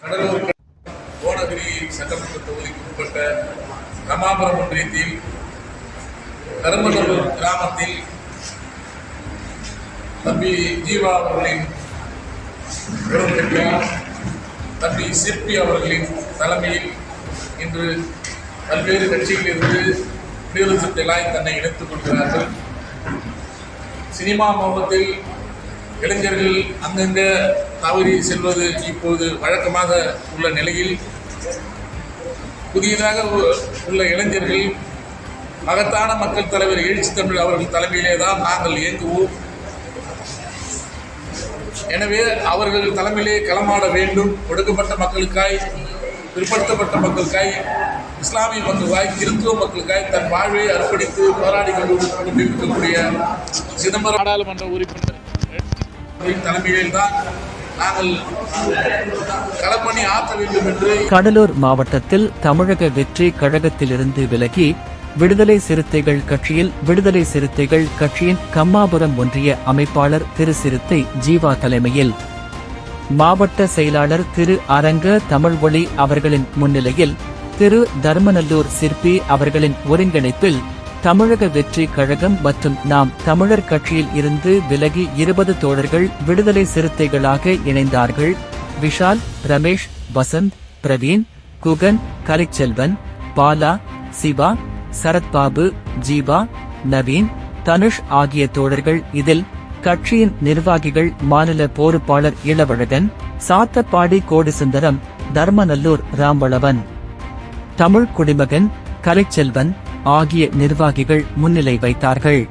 கடலூர் கோடகிரி சட்டமன்ற தொகுதிக்கு உட்பட்ட ரமாபுரம் ஒன்றியத்தில் தர்மநல்லூர் கிராமத்தில் தம்பி ஜீவா அவர்களின் தம்பி சிற்பி அவர்களின் தலைமையில் இன்று பல்வேறு கட்சிகளிலிருந்து குடியரசு சிறுத்தைகளாய் தன்னை இணைத்துக் கொள்கிறார்கள். சினிமா மோகத்தில் இளைஞர்கள் அங்கங்கே தவறி செல்வது இப்போது வழக்கமாக உள்ள நிலையில் புதியதாக உ- உள்ள இளைஞர்கள் மகத்தான மக்கள் தலைவர் எழுச்சி தமிழ் அவர்கள் தலைமையிலே தான் நாங்கள் இயங்குவோம். எனவே அவர்கள் தலைமையிலே களமாட வேண்டும். ஒடுக்கப்பட்ட மக்களுக்காய் பிற்படுத்தப்பட்ட மக்களுக்காய் இஸ்லாமிய மக்களுக்காய் கிறிஸ்துவ மக்களுக்காய் தன் வாழ்வை அர்ப்பணித்து போராடி கொண்டிருக்கக்கூடிய சிதம்பரம் நாடாளுமன்ற உறுப்பினர் தலைமையில்தான் கடலூர் மாவட்டத்தில் தமிழக வெற்றி கழகத்திலிருந்து விலகி விடுதலை சிறுத்தைகள் கட்சியில் விடுதலை சிறுத்தைகள் கட்சியின் கம்மாபுரம் ஒன்றிய அமைப்பாளர் திரு சிறுத்தை ஜீவா தலைமையில். மாவட்ட செயலாளர் திரு அரங்க தமிழ்வொளி அவர்களின் முன்னிலையில் திரு தர்மநல்லூர் சிற்பி அவர்களின் ஒருங்கிணைப்பில் தமிழக வெற்றி கழகம் மற்றும் நாம் தமிழர் கட்சியில் இருந்து விலகி இருபது தோழர்கள் விடுதலை சிறுத்தைகளாக இணைந்தார்கள். விஷால் ரமேஷ் வசந்த் பிரவீன் குகன் கலைச்செல்வன் பாலா சிவா சரத்பாபு ஜீவா நவீன் தனுஷ் ஆகிய தோழர்கள் இதில் கட்சியின் நிர்வாகிகள் மாநில பொறுப்பாளர் இளவழகன் சாத்தப்பாடி கோடிசுந்தரம் தர்மநல்லூர் ராம்பளவன் தமிழ் குடிமகன் கலைச்செல்வன் ஆகிய நிர்வாகிகள் முன்னிலை வைத்தார்கள்.